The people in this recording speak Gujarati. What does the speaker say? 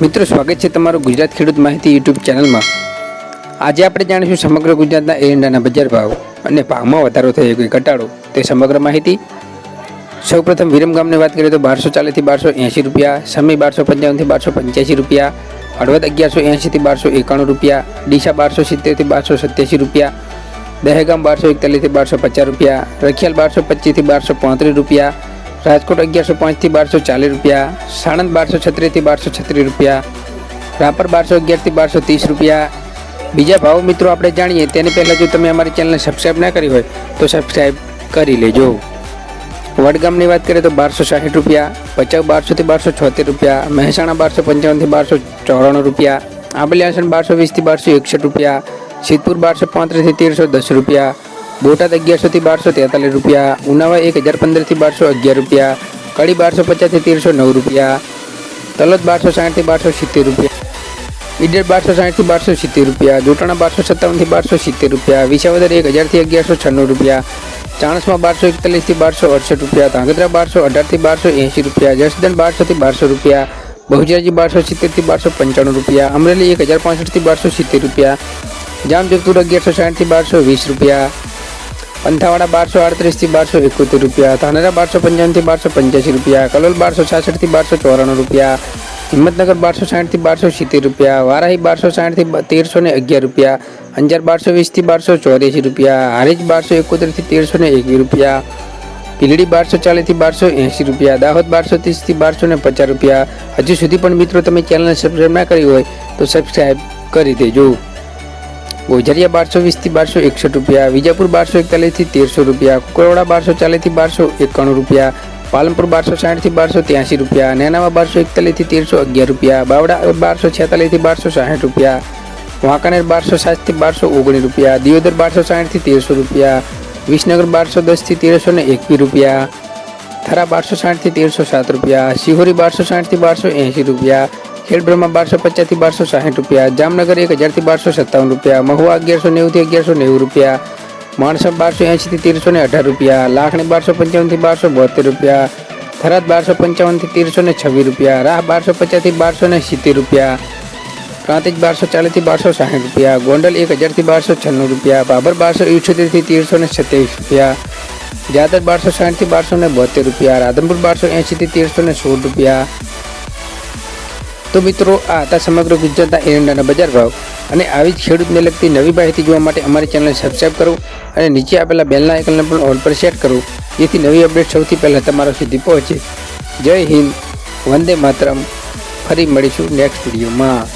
મિત્રો, સ્વાગત છે તમારું ગુજરાત ખેડૂત માહિતી યુટ્યુબ ચેનલમાં. આજે આપણે જાણીશું સમગ્ર ગુજરાતના એરંડાના બજાર ભાવ અને ભાવમાં વધારો થયો કે ઘટાડો. તે સમગ્ર માહિતી. સૌપ્રથમ વિરમ ગામની વાત કરીએ તો બારસો ચાલીસથી બારસો એંશી રૂપિયા, સમી બારસો પંચાવનથી બારસો પંચ્યાસી રૂપિયા, હળવદ અગિયારસો એંશીથી બારસો એકાણું રૂપિયા, ડીસા બારસો સિત્તેરથી બારસો સત્યાસી રૂપિયા, દહેગામ બારસો એકતાલીસથી બારસો પચાસ રૂપિયા, રખિયાલ બારસો પચીસથી બારસો પાંત્રીસ રૂપિયા રાજકોટ અગિયારસો પાંચથી બારસો ચાલીસ રૂપિયા, સાણંદ બારસો છત્રીસથી બારસો છત્રીસ રૂપિયા, રાપર બારસો અગિયારથી બારસો ત્રીસ રૂપિયા. બીજા ભાવ મિત્રો આપણે જાણીએ, તેની પહેલાં જો તમે અમારી ચેનલને સબસ્ક્રાઈબ ના કરી હોય, તો સબસ્ક્રાઈબ કરી લેજો. વડગામની વાત કરીએ તો બારસો સાઠ રૂપિયા, ભચાઉ બારસોથી બારસો છોતેર રૂપિયા, મહેસાણા બારસો પંચાવનથી બારસો ચોરાણું રૂપિયા આંબલિયાસણ બારસો વીસથી બારસો એકસઠ રૂપિયા, સિદ્ધપુર બારસો પાંત્રીસથી તેરસો દસ રૂપિયા બોટાદ અગિયારસોથી બારસો તેતાલીસ રૂપિયા ઉનાવા એક હજાર પંદરથી બારસો અગિયાર રૂપિયા કડી બારસો પચાસથી તેરસો નવ રૂપિયા તલોદ બારસો સાઠથી બારસો સિત્તેર રૂપિયા ઈડર બારસો સાઠથી બારસો સિત્તેર રૂપિયા જોટાણા બારસો સત્તાવનથી બારસો સિત્તેર રૂપિયા વિસાવદર એક હજારથી અગિયારસો છન્નું રૂપિયા ચાણસમાં બારસો એકતાલીસથી બારસો અડસઠ રૂપિયા ધાંગધ્રા બારસો અઢારથી બારસો એંશી રૂપિયા જસદણ બારસોથી બારસો રૂપિયા બહુજરાજી બારસો સિત્તેરથી બારસો પંચાણું રૂપિયા અમરેલી એક હજાર પાંસઠથી બારસો સિત્તેર રૂપિયા જામજોધપુર અગિયારસો સાઠથી બારસો વીસ રૂપિયા પંથાવાડા બારસો આડત્રીસથી બારસો એકોતેર રૂપિયા, ધાનેરા બારસો પંચાવનથી બારસો પંચ્યાસી રૂપિયા, કલોલ બારસો છાસઠથી બારસો ચોરાણું રૂપિયા, હિંમતનગર બારસો સાઠથી બારસો સિત્તેર રૂપિયા, વારાહી બારસો સાઠથી તેરસો ને અગિયાર રૂપિયા, અંજાર બારસો વીસથી બારસો ચોર્યાસી રૂપિયા, હારીજ બારસો એકોતેરથી તેરસો ને એકવીસ રૂપિયા, પીલડી બારસો ચાલીસથી બારસો એંશી રૂપિયા, દાહોદ બારસો ત્રીસથી બારસો ને પચાસ રૂપિયા. હજુ સુધી પણ મિત્રો તમે ચેનલને સબસ્ક્રાઈબ ના કરી હોય તો સબસ્ક્રાઈબ કરી દેજો. ગોઝરિયા બારસો વીસથી બારસો એકસઠ રૂપિયા, વિજાપુર બારસો એકતાલીસથી તેરસો રૂપિયા કુકરવાડા બારસો ચાલીસથી બારસો એકાણું રૂપિયા, પાલનપુર બારસો સાઠથી બારસો ત્યાંસી રૂપિયા નેનામાં બારસો એકતાલીસથી તેરસો અગિયાર રૂપિયા, બાવડા બારસો છેતાલીસથી બારસો સાઠ રૂપિયા, વાંકાનેર બારસો સાતથી બારસો ઓગણીસ રૂપિયા, દિયોદર બારસો સાઠથી તેરસો રૂપિયા, વિસનગર બારસો દસથી તેરસો ને એકવીસ રૂપિયા, થરા બારસો સાઠથી તેરસો સાત રૂપિયા, શિહોરી બારસો સાઠથી બારસો એંશી રૂપિયા ખેડબ્રહ્મા બારસો પચાસથી બારસો સાઠ રૂપિયા, જામનગર એક હજારથી બારસો સત્તાવન રૂપિયા, મહુવા અગિયારસો નેવુંથી અગિયારસો નેવું રૂપિયા, માણસા બારસો એંશીથી તેરસો ને અઢાર રૂપિયા, લાખણી બારસો પંચાવનથી બારસો બોતેર રૂપિયા, થરાદ બારસો પંચાવનથી તેરસો ને છવ્વીસ રૂપિયા, રાહ બારસો પચાસથી બારસો ને સિત્તેર રૂપિયા પ્રાંતિજ બારસો ચાલીસથી બારસો સાહીઠ રૂપિયા, ગોંડલ એક હજારથી બારસો છન્નું રૂપિયા, બાબર બારસો ઇઠ્યોતેરથી તેરસો ને સત્યાવીસ રૂપિયા, જાદર બારસો સાઠથી બારસો ને બોતેર રૂપિયા, રાધનપુર બારસો એંશીથી તેરસો ને સોળ રૂપિયા તો મિત્રો, આ હતા સમગ્ર ગુજરાતના એરંડાના બજાર ભાવ. અને આવી જ ખેડૂતને લગતી નવી માહિતી જોવા માટે અમારી ચેનલને સબસ્ક્રાઈબ કરો અને નીચે આપેલા બેલના આઇકનને પણ ઓલ પર સેટ કરો. જેથી નવી અપડેટ સૌથી પહેલાં તમારા સુધી પહોંચે. જય હિન્દ, વંદે માતરમ. ફરી મળીશું નેક્સ્ટ વિડીયોમાં